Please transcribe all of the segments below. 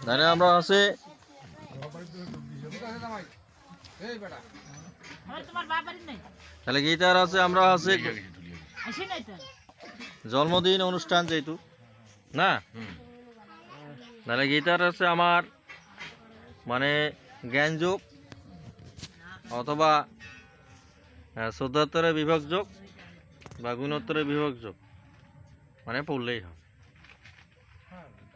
তাহলে আমরা বাবারই তাহলে আছে? আমরা তো জন্মদিন অনুষ্ঠান যেহেতু। না? তাহলে গীতার আছে আমার মানে জ্ঞানযোগ অথবা শ্রদ্ধাত্তরে বিভাগ যোগ বা গুণোত্তরে বিভাগ যোগ মানে পড়লেই হবে জ্ঞান যোগটা করে হুম। জ্ঞান হোক, হ্যাঁ জ্ঞান হোক,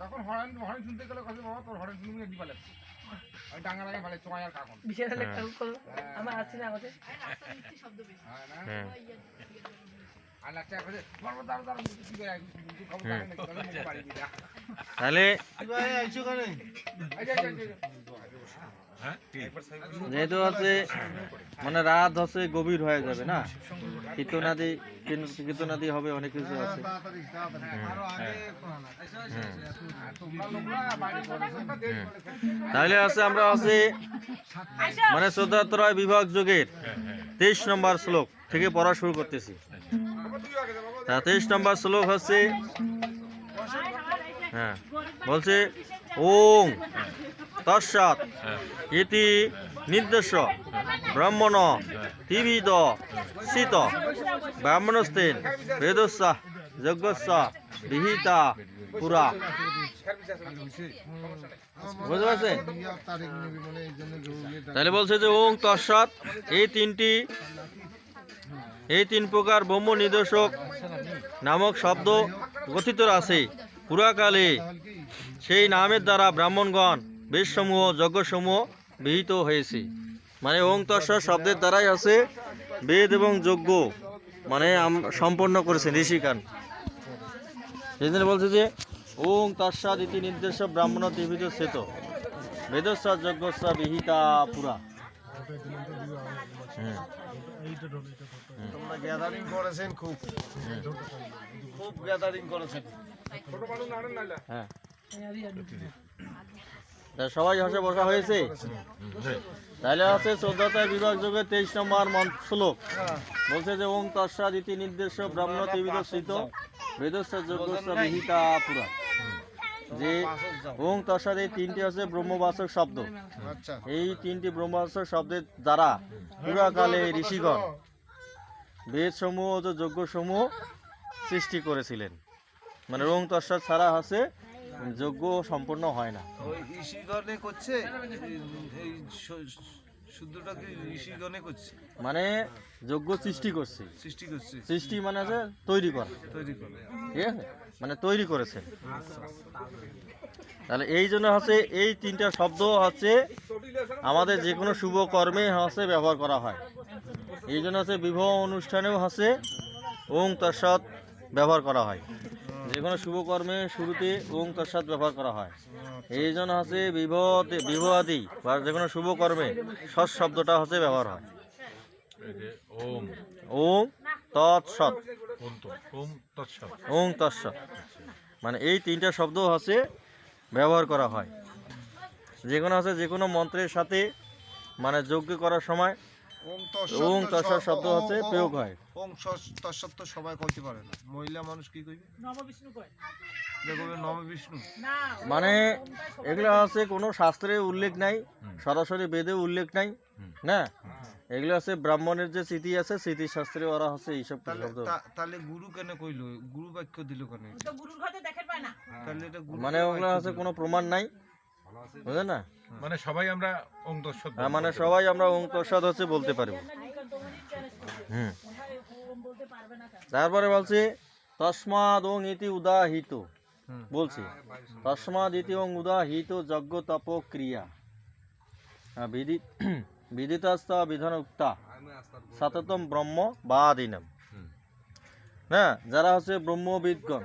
তখন হরেন হরেন শুনতে গেলে বাবা তোর হরেন শুনবি দি পালে ওই ডাঙ্গা লাগে ভালো চোয়া আর কাকন বিশাল হ্যাঁ। একটা করো আমার আছে না আমাদের? হ্যাঁ না? হ্যাঁ। আর লাগছে করে বড় দাঁড় দাঁড় কি করে তুই খবর না তাহলে আইছো যেহেতু হচ্ছে মানে রাত হচ্ছে গভীর হয়ে যাবে না? কীর্তনাদি কীর্তনাদি হবে অনেক কিছু আছে। বাইরে করে তোমরা দেরি করে তাহলে আছে আমরা আছে মানে শ্রদ্ধাত্রয় বিভাগ যুগের তেইশ নম্বর শ্লোক থেকে পড়া শুরু করতেছি। তা তেইশ নম্বর শ্লোক হচ্ছে হ্যাঁ বলছে ওং তৎসাৎ। ইতি নির্দেশ। ব্রাহ্মণ তিবিদ শীত ব্রাহ্মণস্তেন বেদস্যা যজ্ঞস্যা বিহিতা পুরা। বুঝতে পারছেন। তাহলে বলছে যে ওং তৎসৎ এই তিনটি এই তিন প্রকার ব্রহ্ম নির্দেশক নামক শব্দ গঠিত আছে। পুরাকালে সেই নামের দ্বারা ব্রাহ্মণগণ বেদসমূহ যজ্ঞসমূহ বিহিত হয়েছে। মানে ওং তৎসৎ শব্দের দ্বারাই আছে বেদ এবং যজ্ঞ মানে সম্পন্ন করেছেন ঋষিকান। সেই জন্য বলছে যে ওং তৎসাদ ইতি নির্দেশ ব্রাহ্মণ ত্রিবিধ শ্বেত। বেদস্ব যজ্ঞস্ব বিহিতা পুরা। তোমরা গ্যাদারিং করেছেন খুব। খুব গ্যাদারিং করেছেন। হ্যাঁ। সবাই হসে বসা হয়েছে। তাহলে আছে চোদ্দতায় বিভাগ যোগের তেইশ নম্বর শ্লোক। বলছে যে ওং তৎসাদ ইতি নির্দেশ ব্রাহ্মণ ত্রিবিধ স্থিত বেদস্ব বিহিতা পুরা। যে ওং তৎসাদ এই তিনটি হচ্ছে ব্রহ্মবাচক শব্দ। আচ্ছা। এই তিনটি ব্রহ্মবাচক শব্দের দ্বারা পুরাকালে ঋষিগণ বেদসমূহ ও যজ্ঞসমূহ সৃষ্টি করেছিলেন। মানে রং তৎসাদ ছাড়া হচ্ছে যজ্ঞ সম্পূর্ণ হয় না। ওই ঋষিগণে করছে? এই স- ঋষিগণে করছে। মানে যজ্ঞ সৃষ্টি করছে। সৃষ্টি করছে। সৃষ্টি মানে আছে তৈরি করা। তৈরি করে। ঠিক আছে? মানে তৈরি করেছে। তাহলে। এই জন্য হচ্ছে এই তিনটা শব্দ হচ্ছে আমাদের যে কোনো শুভ কর্মে হচ্ছে ব্যবহার করা হয়। এই জন্য হচ্ছে বিবাহ অনুষ্ঠানেও হচ্ছে ওং তৎসৎ ব্যবহার করা হয়। যে কোনো শুভ কর্মে শুরুতে ওং তৎসৎ ব্যবহার করা হয়। এই জন্য হচ্ছে বিবাহ বিবাহ আদি বা যে কোনো শুভ কর্মে সৎ শব্দটা হচ্ছে ব্যবহার হয়। ওম। ওম তৎসৎ। ওং তৎসৎ। মানে এই তিনটা শব্দ হচ্ছে ব্যবহার করা হয়। যে কোনো হচ্ছে যে কোনো মন্ত্রের সাথে মানে যজ্ঞ করার সময় ওং তো তৎসৎ সব- শব্দ হচ্ছে প্রয়োগ হয়। ওম সৎ- তৎসৎ তো সবাই কইতে পারে না। মহিলা মানুষ কি কইবে? নববিষ্ণু কয়। মানে এগুলো হচ্ছে কোনো শাস্ত্রে উল্লেখ নাই সরাসরি বেদে উল্লেখ নাই না? এগুলো আছে ব্রাহ্মণের যে স্মৃতি আছে স্মৃতি শাস্ত্রে ওরা হচ্ছে এইসব তাহলে শব্দ। তা- তাহলে গুরু কেন কইলো? গুরু বাক্য দিল কেন? এটা? তো গুরুর ঘরে দেখেন পায় না। তাহলে এটা গুরু মানে ওগুলো হচ্ছে কোনো প্রমাণ নাই। বুঝলেন না? মানে সবাই আমরা হ্যাঁ, মানে সবাই আমরা হচ্ছে বলতে পারব। হুম। বলতে পারবে না কেন? তারপরে বলছে তস্মাদ ওং ইতি উদাহিত বলছি তস্মাদ ইতি ওং উদাহিত যজ্ঞ তপ ক্রিয়া হ্যাঁ, বিধি বিদিতাস্তা বিধান উক্তা সাততম ব্রহ্ম বাদিনম হ্যাঁ যারা হচ্ছে ব্রহ্মবিদগণ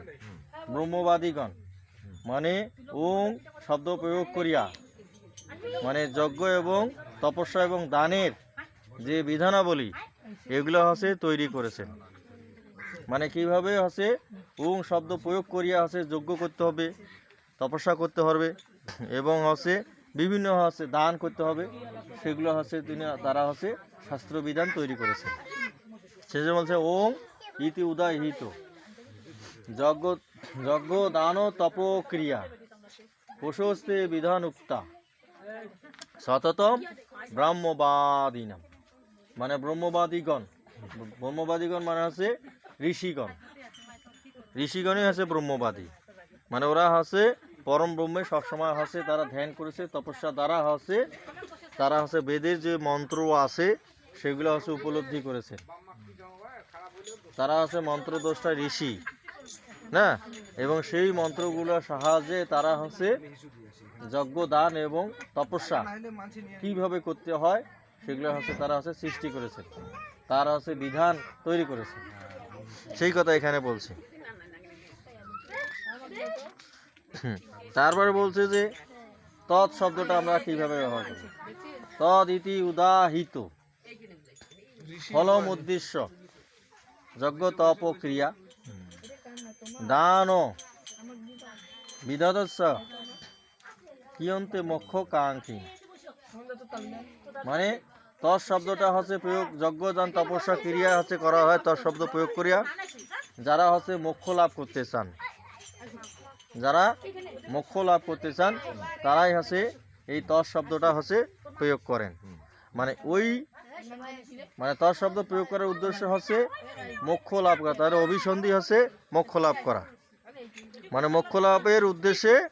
ব্রহ্মবাদীগণ। মানে ওং শব্দ প্রয়োগ করিয়া। মানে যজ্ঞ এবং তপস্যা এবং দানের যে বিধানাবলী, এগুলো হচ্ছে তৈরি করেছেন। মানে কীভাবে হচ্ছে ওং শব্দ প্রয়োগ করিয়া হচ্ছে যজ্ঞ করতে হবে, তপস্যা করতে হবে, এবং হচ্ছে বিভিন্ন হচ্ছে দান করতে হবে, সেগুলো হচ্ছে তিনি, তারা হচ্ছে শাস্ত্রবিধান তৈরি করেছেন। শেষে বলছে, ওং ইতি উদয় হিত। যজ্ঞ যজ্ঞ, দান তপ ক্রিয়া প্রশস্তে বিধান উক্তা সততম ব্রাহ্মবাদীনাম। মানে ব্রহ্মবাদীগণ। ব্রহ্মবাদীগণ মানে হচ্ছে ঋষিগণ। ঋষিগণই হচ্ছে ব্রহ্মবাদী। মানে ওরা হচ্ছে পরম ব্রহ্মে সবসময় হচ্ছে তারা ধ্যান করেছে, তপস্যা দ্বারা হচ্ছে তারা হচ্ছে বেদের যে মন্ত্র আছে, সেগুলো হচ্ছে উপলব্ধি করেছে। তারা হচ্ছে মন্ত্রদ্রষ্টা ঋষি। না? এবং সেই মন্ত্রগুলোর সাহায্যে তারা হচ্ছে যজ্ঞ দান এবং তপস্যা কীভাবে করতে হয় সেগুলো হচ্ছে তারা হচ্ছে সৃষ্টি করেছে। তারা হচ্ছে বিধান তৈরি করেছে। সেই কথা এখানে বলছে। তারপরে বলছে যে, তৎ শব্দটা আমরা কীভাবে ব্যবহার করি তদ ইতি উদাহিত। ফলম উদ্দেশ্য। যজ্ঞ তপ ক্রিয়া দান। বিদদস্য কিয়ন্তে মোক্ষ কাঙ্ক্ষী। মানে তৎ শব্দটা হচ্ছে প্রয়োগ যজ্ঞ দান তপস্যা ক্রিয়া হচ্ছে করা হয়, তৎ শব্দ প্রয়োগ করিয়া। যারা হচ্ছে মোক্ষ লাভ করতে চান, যারা মোক্ষ লাভ করতে চান, তারাই হচ্ছে এই তৎ শব্দটা হচ্ছে প্রয়োগ করেন। মানে ওই মানে তৎ শব্দ প্রয়োগ করার উদ্দেশ্য হচ্ছে মোক্ষ লাভ করা, তার অভিসন্ধি হচ্ছে মোক্ষ লাভ করা। মানে মোক্ষ লাভের উদ্দেশ্যে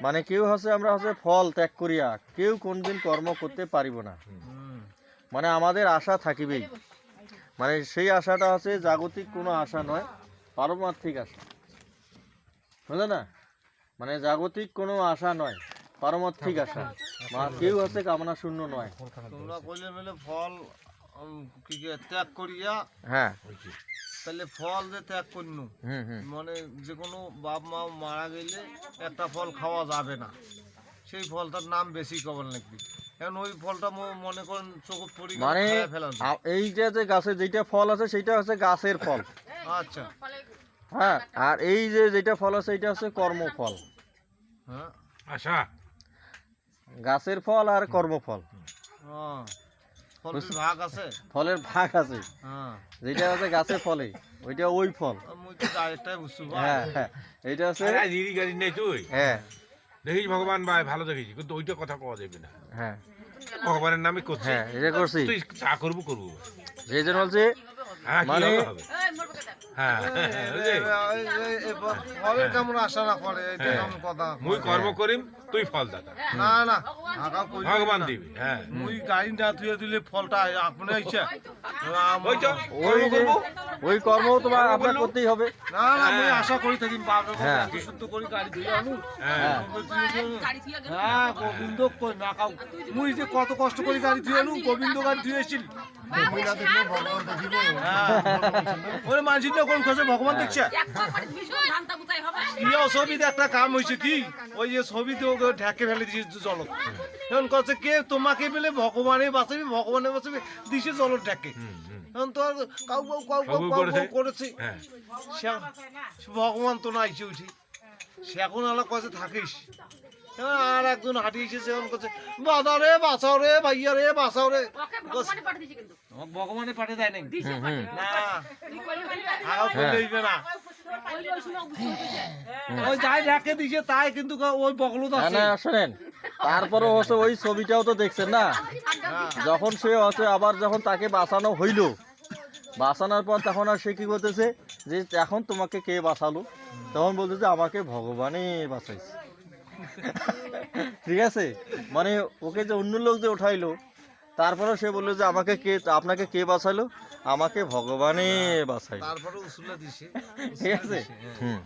মানে কেউ হচ্ছে আমরা হচ্ছে ফল ত্যাগ করিয়া কেউ কোনদিন কর্ম করতে পারিব না। মানে আমাদের আশা থাকিবেই। মানে সেই আশাটা হচ্ছে জাগতিক কোনো আশা নয়, পারমার্থিক আশা। বুঝলে না? মানে জাগতিক কোনো আশা নয়, পারমার্থিক আশা। মা কেউ হচ্ছে কামনা শূন্য নয়। তোমরা কইলে মেলে ফল কি কি ত্যাগ করিয়া হ্যাঁ। তাহলে ফল যে ত্যাগ করনু মানে যে কোনো বাপ মা মারা গেলে একটা ফল খাওয়া যাবে না। সেই ফলটার নাম বেশি কবল লাগবে এখন ওই ফলটা মনে করেন চোখত পড়ি মানে এই যে যে গাছে যেটা ফল আছে সেটা হচ্ছে গাছের ফল। আচ্ছা। হ্যাঁ আর এই যে যেটা ফল আছে এটা হচ্ছে কর্মফল। হ্যাঁ। আশা। গাছের ফল আর কর্মফল হ্যাঁ ফলের ভাগ আছে ফলের ভাগ আছে হ্যাঁ যেটা হচ্ছে গাছের ফলে ওইটা ওই ফল। হ্যাঁ হ্যাঁ এইটা হচ্ছে গাড়ি নেই তুই হ্যাঁ দেখিস ভগবান ভাই ভালো দেখিস কিন্তু ওইটা কথা কওয়া যাবে না হ্যাঁ ভগবানের নামে করছি হ্যাঁ এটা করছি তুই যা করব করব সেই জন্য বলছে হ্যাঁ মানে- হ্যাঁ ফলের কেমন আশা না করে এটা হ্যাঁ। কথা মুই কর্ম করিম তুই ফল দাদা। না না ভগবান। দিবি। হ্যাঁ। মুই গাড়ি না ধুয়ে দিলে ফলটা আপনি ইচ্ছা ওই তো ওই কর্ম ওই কর্ম তোমার আপনার করতেই হবে। না না মুই আশা করি থাকি হ্যাঁ। এত শুদ্ধ গাড়ি ধুয়ে আনু হ্যাঁ। হ্যাঁ গোবিন্দ কই না কাউ মুই যে কত কষ্ট করে গাড়ি ধুয়ে আনু গোবিন্দ গাড়ি ধুয়ে এসেছিল ওরে মানসিক না কোন খোঁজে ভগবান দেখছে? ইয়ে ছবিতে একটা কাম হয়েছে কি? ওই যে ছবিতে ওকে ঢেকে ফেলে দিয়েছে জল এখন কছে কে তোমাকে পেলে ভগবানে বাঁচাবি ভগবানে বাঁচাবি দিছে জল ঢেকে। এখন তো আর কাউ কাউ কাউ কাউ করেছে? হ্যাঁ। ভগবান তো না আইসে উঠি। সে এখন আলা কাছে থাকিস। আর একজন হাঁটিয়েছে সে এখন কাছে বাধা রে বাঁচাও রে ভাইয়া রে বাঁচাও রে। ভগবানে পাঠিয়ে দেয় নাই হুম হুম না। আগা হ্যাঁ। করলে না। ওই যাই ঢাকে দিছে তাই কিন্তু ওই বকলত আছে। না শোনেন। তারপরে হচ্ছে ওই ছবিটাও তো দেখছেন না? যখন সে হচ্ছে আবার যখন তাকে বাঁচানো হইল বাঁচানোর পর তখন আর সে কি বলতেছে যে এখন তোমাকে কে বাঁচালো? তখন বলতেছে আমাকে ভগবানই বাঁচাইছে। ঠিক আছে? মানে ওকে যে অন্য লোক যে উঠাইলো তারপরে সে বলল যে আমাকে কে আপনাকে কে বাঁচালো আমাকে ভগবানে বাঁচাইলো। দিছে। ঠিক আছে? হুম।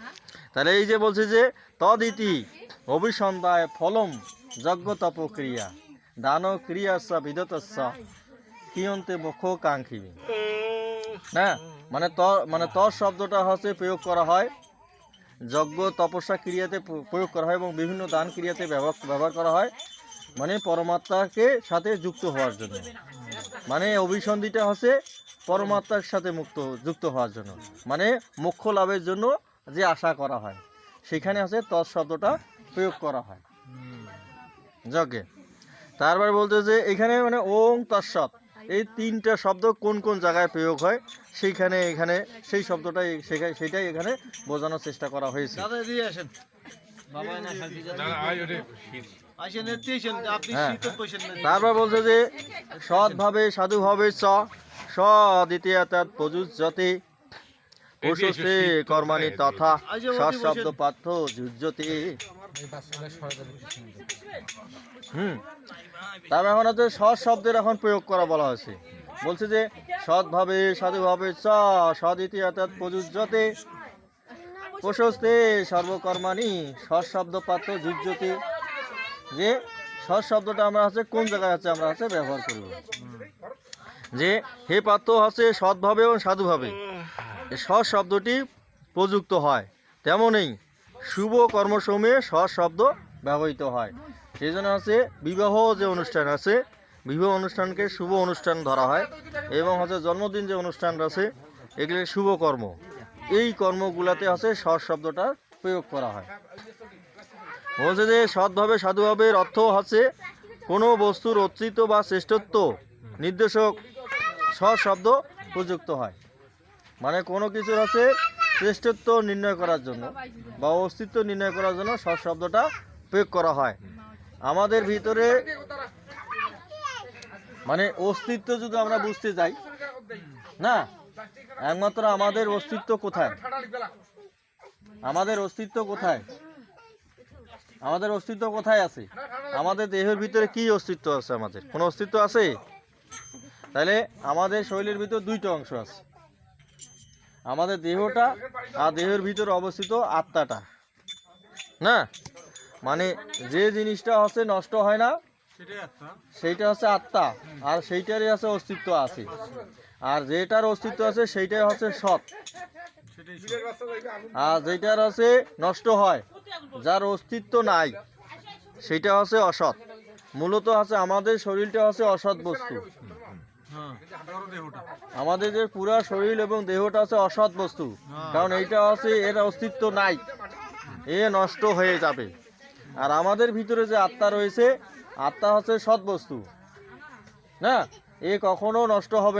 তাহলে এই যে বলছে যে তদিতি অভিসন্ধায় ফলম যজ্ঞ তপ ক্রিয়া দান ক্রিয়াস্য বিদতস্য কিয়ন্তে মুখ কাঙ্ক্ষিবি। না? মানে ত মানে তর শব্দটা হচ্ছে প্রয়োগ করা হয় যজ্ঞ তপস্যা ক্রিয়াতে প্রয়োগ করা হয় এবং বিভিন্ন দান ক্রিয়াতে ব্যবহার করা হয়। মানে পরমাত্মাকে সাথে যুক্ত হওয়ার জন্য। মানে অভিসন্ধিটা হচ্ছে পরমাত্মার সাথে মুক্ত যুক্ত হওয়ার জন্য। মানে মোক্ষ লাভের জন্য যে আশা করা হয় সেখানে আছে তৎ শব্দটা প্রয়োগ করা হয়। যজ্ঞে। তারপর বলতে যে এখানে মানে ওং তৎসৎ। এই তিনটা শব্দ কোন কোন জায়গায় প্রয়োগ হয় সেইখানে এখানে সেই শব্দটাই সেখানে সেটাই এখানে বোঝানোর চেষ্টা করা হয়েছে। দাদা দিয়ে আসেন। বাবা না শান্তি না না, আয় ওরে। শীত। আসেন এতে আসেন। আপনি হ্যাঁ। তারপর বলছে যে সৎভাবে সাধুভাবে চ সদিতিয়া তৎ প্রযুজ্যতে প্রশস্তে কর্মাণি তথা সৎ শব্দ পার্থ যুজ্যতে। হুম। তারপর এখন হচ্ছে সৎ শব্দের এখন প্রয়োগ করা বলা হয়েছে। বলছে যে সৎভাবে সাধুভাবে চ সদিতিয়া তৎ প্রযুজ্যতে। প্রশস্তে সর্বকর্মাণি সৎ শব্দ পাত্র যুজ্যতে। যে সৎ শব্দটা আমরা হচ্ছে কোন জায়গায় হচ্ছে আমরা হচ্ছে ব্যবহার করব? যে হে পাত্র হচ্ছে সৎভাবে এবং সাধুভাবে। সৎ শব্দটি প্রযুক্ত হয়। তেমনই শুভ কর্মসমূহে সৎ শব্দ ব্যবহৃত হয়। সেই জন্য হচ্ছে বিবাহ যে অনুষ্ঠান আছে, বিবাহ অনুষ্ঠানকে শুভ অনুষ্ঠান ধরা হয় এবং হচ্ছে জন্মদিন যে অনুষ্ঠান আছে, এগুলি শুভ কর্ম। এই কর্মগুলাতে হচ্ছে সৎ শব্দটা প্রয়োগ করা হয়। বলছে যে সৎভাবে সাধুভাবের অর্থ হচ্ছে কোনো বস্তুর অস্তিত্ব বা শ্রেষ্ঠত্ব নির্দেশক সৎ শব্দ প্রযুক্ত হয়। মানে কোনো কিছুর হচ্ছে শ্রেষ্ঠত্ব নির্ণয় করার জন্য বা অস্তিত্ব নির্ণয় করার জন্য সৎ শব্দটা প্রয়োগ করা হয়। আমাদের ভিতরে মানে অস্তিত্ব যদি আমরা বুঝতে যাই, না? একমাত্র আমাদের অস্তিত্ব কোথায়? আমাদের অস্তিত্ব কোথায়? আমাদের অস্তিত্ব কোথায় আছে? আমাদের দেহের ভিতরে কি অস্তিত্ব আছে আমাদের? কোনো অস্তিত্ব আছে? তাহলে আমাদের শরীরের ভিতর দুইটা অংশ আছে। আমাদের দেহটা আর দেহের ভিতরে অবস্থিত আত্মাটা। না? মানে যে জিনিসটা হচ্ছে নষ্ট হয় না, সেইটা হচ্ছে আত্মা। আর সেইটারই আছে অস্তিত্ব আছে। আর যেটার অস্তিত্ব আছে, সেইটাই হচ্ছে সৎ। আর যেটার আছে নষ্ট হয়, যার অস্তিত্ব নাই সেটা হচ্ছে অসৎ। মূলত আছে আমাদের শরীরটা হচ্ছে অসৎ বস্তু। আমাদের যে পুরা শরীর এবং দেহটা আছে অসৎ বস্তু। কারণ এইটা আছে, এর অস্তিত্ব নাই। এ নষ্ট হয়ে যাবে। আর আমাদের ভিতরে যে আত্মা রয়েছে, আত্মা হচ্ছে সৎ বস্তু। না? এ কখনো নষ্ট হবে